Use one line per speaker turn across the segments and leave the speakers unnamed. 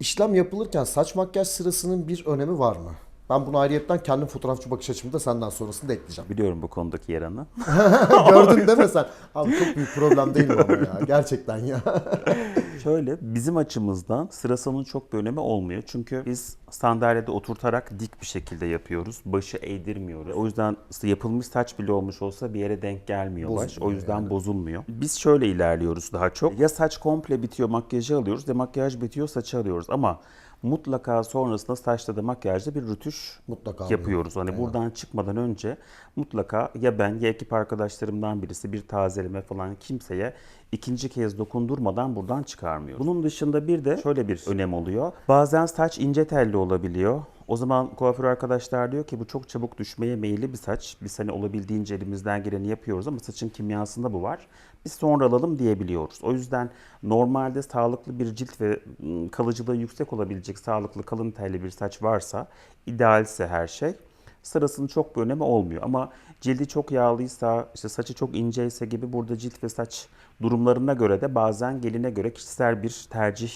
İşlem yapılırken saç makyaj sırasının bir önemi var mı? Ben bunu ayrıyetten kendi fotoğrafçı bakış açımda senden sonrasında ekleyeceğim.
Biliyorum bu konudaki yaranı.
Gördün değil mi sen? Abi çok büyük problem değil mi ama ya? Gerçekten ya.
Şöyle bizim açımızdan sırasının çok bir önemi olmuyor. Çünkü biz sandalyede oturtarak dik bir şekilde yapıyoruz. Başı eğdirmiyoruz. O yüzden yapılmış saç bile olmuş olsa bir yere denk gelmiyor baş. O
Bozulmuyor
yüzden
yani.
bozulmuyor. Biz şöyle ilerliyoruz daha çok. Ya saç komple bitiyor makyajı alıyoruz ya makyaj bitiyor saçı alıyoruz. Ama mutlaka sonrasında saçta da makyajda bir rütüş
Mutlaka
yapıyoruz. Hani buradan çıkmadan önce mutlaka ya ben ya ekip arkadaşlarımdan birisi bir tazeleme falan kimseye ikinci kez dokundurmadan buradan çıkarmıyor. Bunun dışında bir de şöyle bir önem oluyor. Bazen saç ince telli olabiliyor. O zaman kuaför arkadaşlar diyor ki bu çok çabuk düşmeye meyilli bir saç. Biz hani olabildiğince elimizden geleni yapıyoruz ama saçın kimyasında bu var. Biz sonra alalım diyebiliyoruz. O yüzden normalde sağlıklı bir cilt ve kalıcılığı yüksek olabilecek sağlıklı kalın telli bir saç varsa idealse her şey sırasının çok bir önemi olmuyor. Ama cildi çok yağlıysa, işte saçı çok inceyse gibi burada cilt ve saç durumlarına göre de bazen geline göre kişisel bir tercih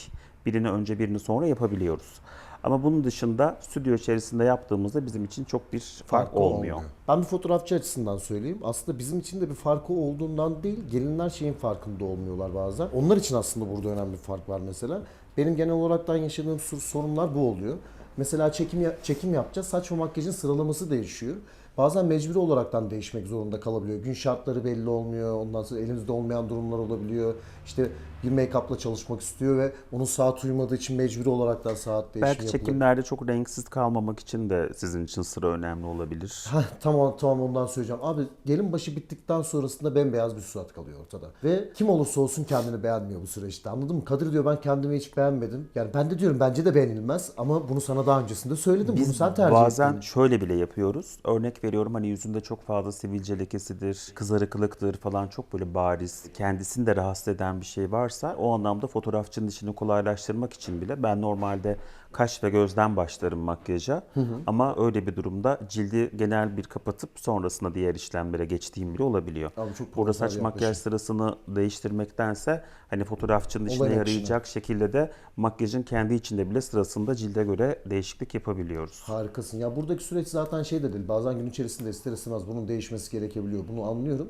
birini önce birini sonra yapabiliyoruz. Ama bunun dışında stüdyo içerisinde yaptığımızda bizim için çok bir fark
Farkı
olmuyor.
Ben bir fotoğrafçı açısından söyleyeyim. Aslında bizim için de bir farkı olduğundan değil, gelinler şeyin farkında olmuyorlar bazen. Onlar için aslında burada önemli bir fark var mesela. Benim genel olaraktan yaşadığım sor- sorunlar bu oluyor. Mesela çekim ya- çekim yapacağız. Saç ve makyajın sıralaması değişiyor. Bazen mecburi olaraktan değişmek zorunda kalabiliyor. Gün şartları belli olmuyor. Ondan sonra elimizde olmayan durumlar olabiliyor. İşte bir make-up'la çalışmak istiyor ve onun saat uymadığı için mecburi olaraktan saat değişimi
Belki çekimlerde çok renksiz kalmamak için de sizin için sıra önemli olabilir.
Heh, tamam tamam ondan söyleyeceğim. Abi gelin başı bittikten sonrasında bembeyaz bir surat kalıyor ortada. Ve kim olursa olsun kendini beğenmiyor bu süreçte. Anladın mı? Kadir diyor ben kendimi hiç beğenmedim. Yani ben de diyorum bence de beğenilmez ama bunu sana daha öncesinde söyledim. bunu
Biz
sen tercih
bazen
ettin.
şöyle bile yapıyoruz. Örnek veriyorum hani yüzünde çok fazla sivilce lekesidir, kızarıklıktır falan çok böyle bariz, kendisini de rahatsız eden bir şey varsa o anlamda fotoğrafçının işini kolaylaştırmak için bile ben normalde kaş ve gözden başlarım makyaja. Ama öyle bir durumda cildi genel bir kapatıp sonrasında diğer işlemlere geçtiğim bile olabiliyor.
Abi çok
Burada saç
profesyonel
makyaj
yaklaşım.
sırasını değiştirmektense hani fotoğrafçının işine
akışına.
yarayacak şekilde de makyajın kendi içinde bile sırasında cilde göre değişiklik yapabiliyoruz.
Harikasın. Ya buradaki süreç zaten şey de değil. Bazen gün içerisinde ister istemez bunun değişmesi gerekebiliyor. Bunu anlıyorum.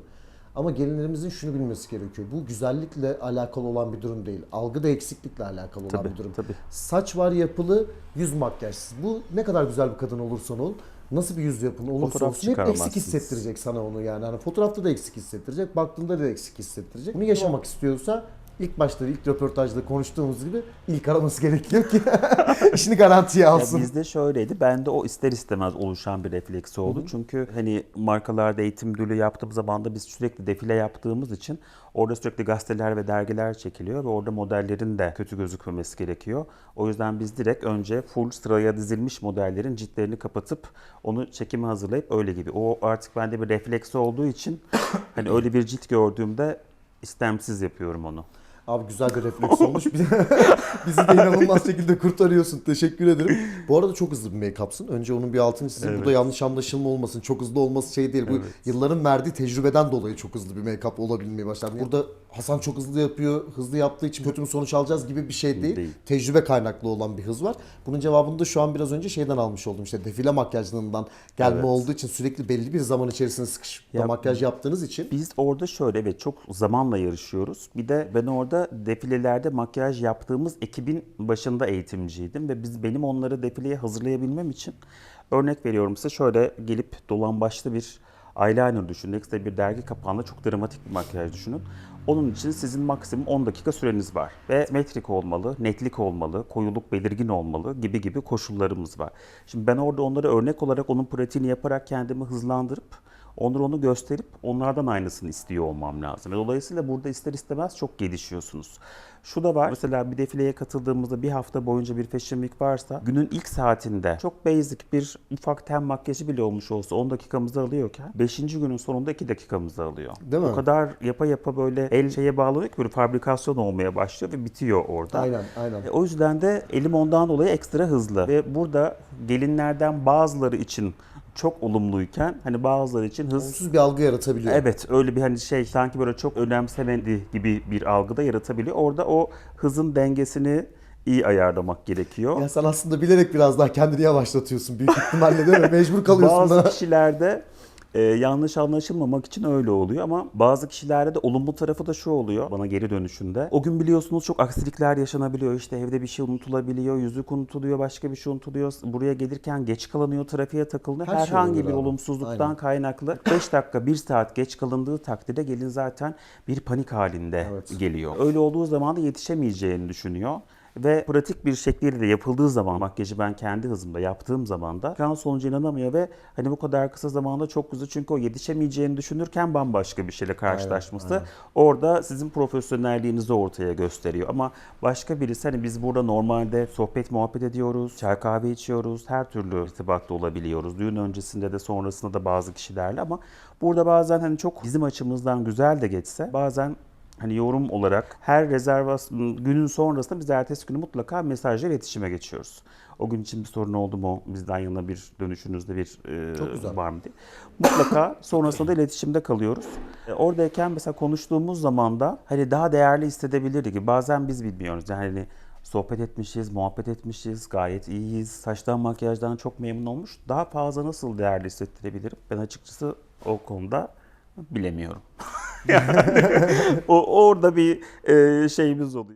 Ama gelinlerimizin şunu bilmesi gerekiyor. Bu güzellikle alakalı olan bir durum değil. Algıda eksiklikle alakalı olan
Tabii,
bir durum.
tabii.
Saç var yapılı, yüz makyajsız. Bu ne kadar güzel bir kadın olursan ol, nasıl bir yüz yapın olursa
Fotoğraf
olsun hep eksik hissettirecek sana onu yani. Hani fotoğrafta da eksik hissettirecek, baktığında da eksik hissettirecek. Bunu yaşamak istiyorsa ilk başta ilk röportajda konuştuğumuz gibi ilk araması gerekiyor ki işini garantiye
Ya
alsın.
bizde şöyleydi. Bende o ister istemez oluşan bir refleks oldu. Çünkü hani markalarda eğitim müdürlüğü yaptığım zaman da biz sürekli defile yaptığımız için orada sürekli gazeteler ve dergiler çekiliyor ve orada modellerin de kötü gözükmemesi gerekiyor. O yüzden biz direkt önce full sıraya dizilmiş modellerin ciltlerini kapatıp onu çekime hazırlayıp öyle gibi. O artık bende bir refleks olduğu için hani öyle bir cilt gördüğümde istemsiz yapıyorum onu.
Abi güzel bir refleks olmuş. Bizi de inanılmaz şekilde kurtarıyorsun. Teşekkür ederim. Bu arada çok hızlı bir make-up'sın. Önce onun bir altını çizeyim. Burada
Evet.
yanlış anlaşılma olmasın. Çok hızlı olması şey değil. Bu yılların verdiği tecrübeden dolayı çok hızlı bir make-up olabilmeye başladı. Burada Hasan çok hızlı yapıyor. Hızlı yaptığı için kötü bir sonuç alacağız gibi bir şey değil.
Değil.
Tecrübe kaynaklı olan bir hız var. Bunun cevabını da şu an biraz önce şeyden almış oldum. İşte defile makyajlığından gelme
Evet.
olduğu için sürekli belli bir zaman içerisinde sıkışıp
Ya-
makyaj yaptığınız için
Biz orada şöyle evet çok zamanla yarışıyoruz. Bir de ben orada defilelerde makyaj yaptığımız ekibin başında eğitimciydim ve biz benim onları defileye hazırlayabilmem için örnek veriyorum size şöyle gelip dolan başlı bir eyeliner düşünün. Ekstra bir dergi kapağında çok dramatik bir makyaj düşünün. Onun için sizin maksimum 10 dakika süreniz var. Ve metrik olmalı, netlik olmalı, koyuluk belirgin olmalı gibi gibi koşullarımız var. Şimdi ben orada onlara örnek olarak onun pratiğini yaparak kendimi hızlandırıp Onları onu gösterip onlardan aynısını istiyor olmam lazım. Ve Dolayısıyla burada ister istemez çok gelişiyorsunuz. Şu da var. Mesela bir defileye katıldığımızda bir hafta boyunca bir fashion week varsa günün ilk saatinde çok basic bir ufak ten makyajı bile olmuş olsa 10 dakikamızı alıyorken 5. günün sonunda 2 dakikamızı alıyor.
Değil mi?
O kadar yapa yapa böyle el şeye bağlanıyor ki böyle fabrikasyon olmaya başlıyor ve bitiyor orada.
aynen aynen.
E, O yüzden de elim ondan dolayı ekstra hızlı. Ve burada gelinlerden bazıları için çok olumluyken hani bazıları için hız
Olumsuz bir algı yaratabiliyor.
Evet öyle bir hani şey sanki böyle çok önemsemedi gibi bir algıda yaratabiliyor. Orada o hızın dengesini iyi ayarlamak gerekiyor.
Ya sen aslında bilerek biraz daha kendini yavaşlatıyorsun büyük ihtimalle değil mi? Mecbur kalıyorsun
Bazı
da.
kişilerde e, yanlış anlaşılmamak için öyle oluyor ama bazı kişilerde de olumlu tarafı da şu oluyor bana geri dönüşünde. O gün biliyorsunuz çok aksilikler yaşanabiliyor. İşte evde bir şey unutulabiliyor, yüzük unutuluyor, başka bir şey unutuluyor. Buraya gelirken geç kalınıyor, trafiğe takılınıyor.
Her şey
Herhangi
oluyor
bir
abi.
olumsuzluktan
Aynen.
kaynaklı 5 dakika, 1 saat geç kalındığı takdirde gelin zaten bir panik halinde
Evet.
geliyor. Öyle olduğu zaman da yetişemeyeceğini düşünüyor. Ve pratik bir şekliyle yapıldığı zaman makyajı ben kendi hızımda yaptığım zaman da kan sonucu inanamıyor ve hani bu kadar kısa zamanda çok güzel çünkü o yetişemeyeceğini düşünürken bambaşka bir şeyle karşılaşması
aynen.
orada sizin profesyonelliğinizi ortaya gösteriyor. Ama başka birisi hani biz burada normalde sohbet muhabbet ediyoruz, çay kahve içiyoruz, her türlü irtibatta olabiliyoruz. Düğün öncesinde de sonrasında da bazı kişilerle ama burada bazen hani çok bizim açımızdan güzel de geçse bazen hani yorum olarak her rezervasyon günün sonrasında biz ertesi günü mutlaka mesajla iletişime geçiyoruz. O gün için bir sorun oldu mu? Bizden yana bir dönüşünüzde bir e, var mı diye. Mutlaka sonrasında da iletişimde kalıyoruz. E, oradayken mesela konuştuğumuz zaman da hani daha değerli hissedebilirdik. ki Bazen biz bilmiyoruz. Yani hani sohbet etmişiz, muhabbet etmişiz, gayet iyiyiz. Saçtan makyajdan çok memnun olmuş. Daha fazla nasıl değerli hissettirebilirim? Ben açıkçası o konuda bilemiyorum. yani, o orada bir e, şeyimiz oluyor.